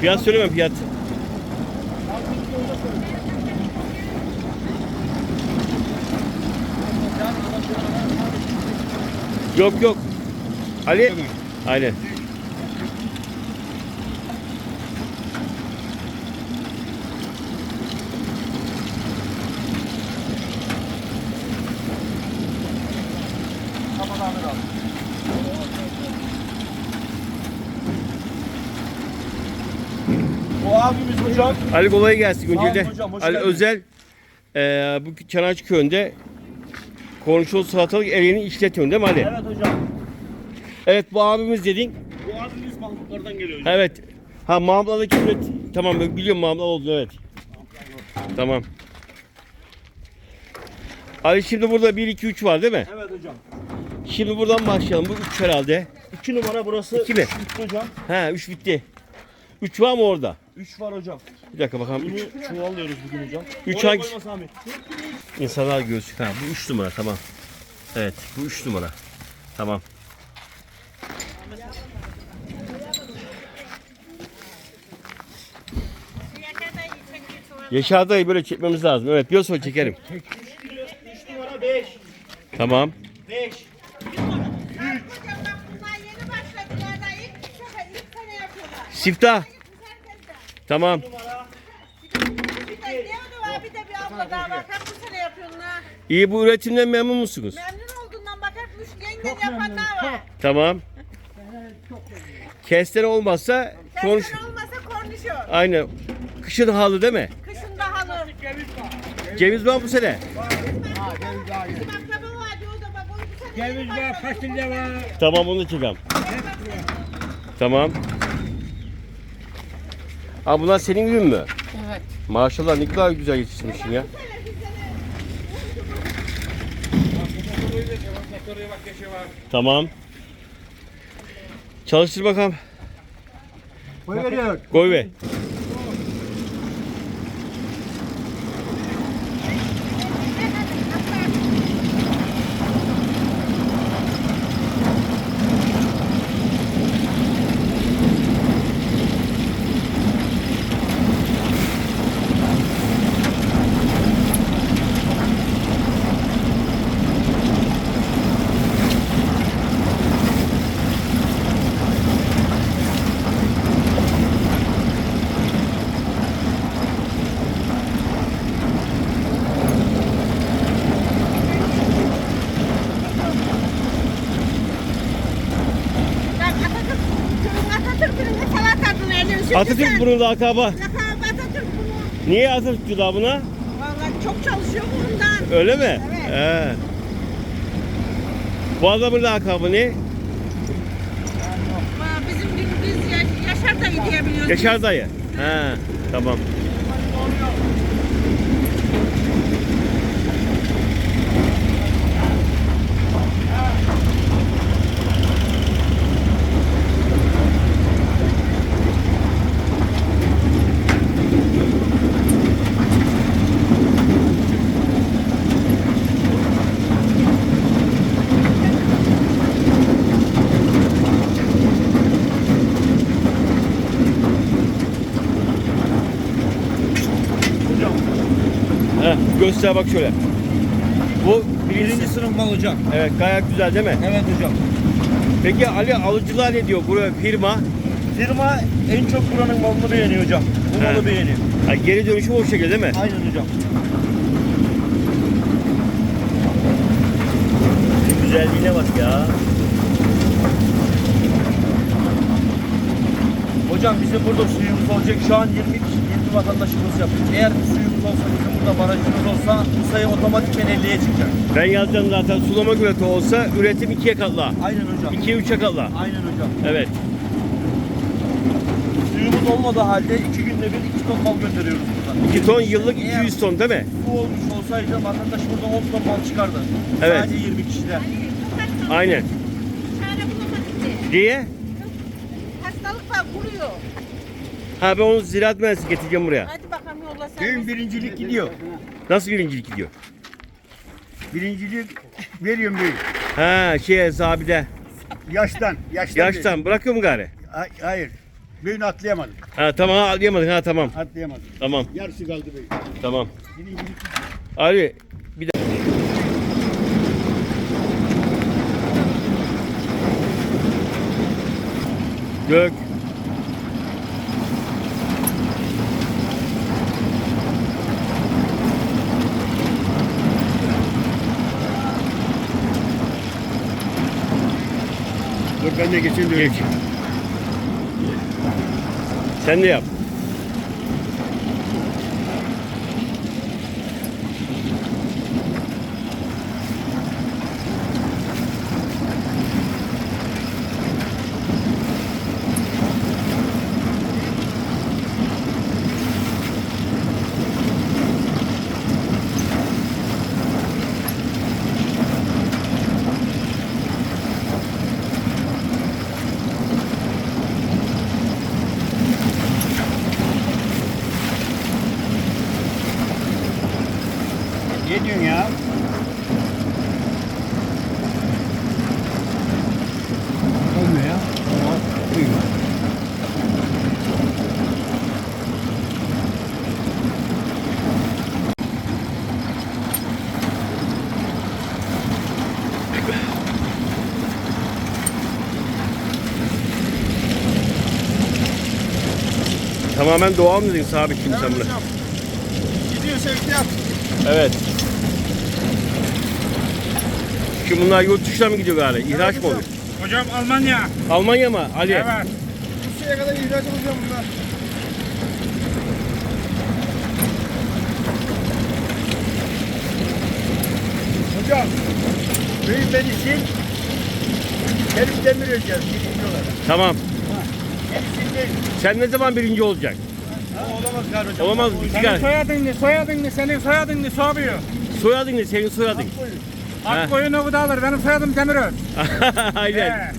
Fiyat söyleme fiyat. Yok yok. Ali. Aynen. Abimiz hocam. Ali kolay gelsin öncelikle. hocam, hoş Ali geldiniz. Özel eee bu Çanakçı köyünde Konuşul salatalık elini işletiyorsun değil mi Ali? Evet. Evet hocam. bu abimiz dedin. Bu abimiz Mahmutlardan geliyor hocam. Evet. Ha Mamla'daki üret. Tamam ben biliyorum Mamla oldu evet. Tamam. Ali şimdi burada 1 2 3 var değil mi? Evet hocam. Şimdi buradan başlayalım. Bu 3 herhalde. 2 numara burası. İki mi? Üç hocam. Ha 3 bitti. 3 var mı orada? 3 var hocam. Bir dakika bakalım. Bunu Üç. çuvallıyoruz bugün hocam. Üç Oraya hangisi? koyma Sami. İnsanlar göğsü. Ha bu 3 numara tamam. Evet bu 3 numara. Tamam. Yaşar dayı böyle çekmemiz lazım. Evet bir sonra çekerim. 3 numara 5. Tamam. 5. Hocam bak bunlar yeni başladılar da ilk sefer ilk sene yapıyorlar. Siftah. Tamam. Bir de ne var bir de bir abla daha var. Bu sene yapıyorsun ha. İyi bu üretimden memnun musunuz? Memnun olduğundan bak hep yengen yapanlar var. Tamam. Kestene olmazsa konuş. Konuş. olmasa kornişon. Aynen. Kışın halı değil mi? Kışın da halı. Ceviz var bu sene. Bizim akraba vardı o da bak onu bu sene Ceviz var, fasulye var. Tamam onu çekeceğim. Tamam. Ha bunlar senin ürün mü? Evet. Maşallah ne kadar güzel yetiştirmişsin ya. Tamam. Çalıştır bakalım. Koy veriyor. Koy be. Bak Atatürk, köyün Atatürk'ün ne salat eliyorsun. Atatürk bunun lakabı. Atatürk bunu. Niye Atatürk diyorlar buna? Vallahi çok çalışıyor bundan. Öyle mi? Evet. He. Bu adamın lakabı ne? Bizim biz Yaş- Yaşar dayı diyebiliyoruz. Yaşar dayı. He. Tamam. Hocam. He. Göster bak şöyle. Bu Birinci birinci. sınıf mal hocam. Evet gayet güzel değil mi? Evet hocam. Peki Ali alıcılar ne diyor? Buraya firma. Firma en çok buranın malını beğeniyor hocam. Bu He. malı beğeniyor. Ha, geri dönüşüm o şekilde değil mi? Aynen hocam. Güzelliğine bak ya. Hocam bizim burada suyumuz olacak. Şu an 20 kişi, 20 vatandaşımız yapıyor. Eğer bir suyumuz olsa, bizim burada barajımız olsa bu sayı otomatikmen 50'ye çıkacak. Ben yazacağım zaten sulama güveti olsa üretim ikiye katla. Aynen hocam. İkiye üçe katla. Aynen hocam. Evet. Suyumuz olmadığı halde iki günde bir iki ton mal gönderiyoruz buradan. 2 ton yıllık Eğer 200 ton değil mi? Su olmuş olsaydı vatandaş burada 10 ton mal çıkardı. Evet. Sadece 20 kişiler. Aynen. Çare bulamadık diye. Diye? Hastalık var vuruyor. Ha ben onu ziraat mühendisi getireceğim buraya. Hadi. Köyün birincilik gidiyor. Nasıl birincilik gidiyor? Birincilik veriyorum değil. Ha şey zabide. Yaştan. Yaştan. Yaştan bırakıyor mu gari? Hay- Hayır. Bugün atlayamadım. Ha tamam atlayamadın ha tamam. Atlayamadım. Tamam Yarısı kaldı bugün. tamam. Birincilik Ali bir de Gök. Ben de geçeyim Geç. Sen de yap. Ne diyorsun ya? Olmuyor ya. Buyur. Tamamen doğal mı dedin sabit şimdi sen bunu? Gidiyor sevkiyat. Evet. Şimdi bunlar yurt dışına mı gidiyor galiba? İhraç mı oluyor? Hocam Almanya. Almanya mı? Ali. Rusya'ya kadar ihraç olacağım bunlar. Hocam. Bugün beni sil. Herif demir öleceğiz birinci olarak. Tamam. Değil. Sen ne zaman birinci olacak? Ha, olamaz hocam. Olamaz. Bak, iki gel. soyadın ne? Soyadın ne? Senin soyadın ne? Soruyor. Soyadın ne? Senin soyadın. buyurun. Ha. Ak koyunu bu da alır. Benim soyadım Demiröz. Aynen. He.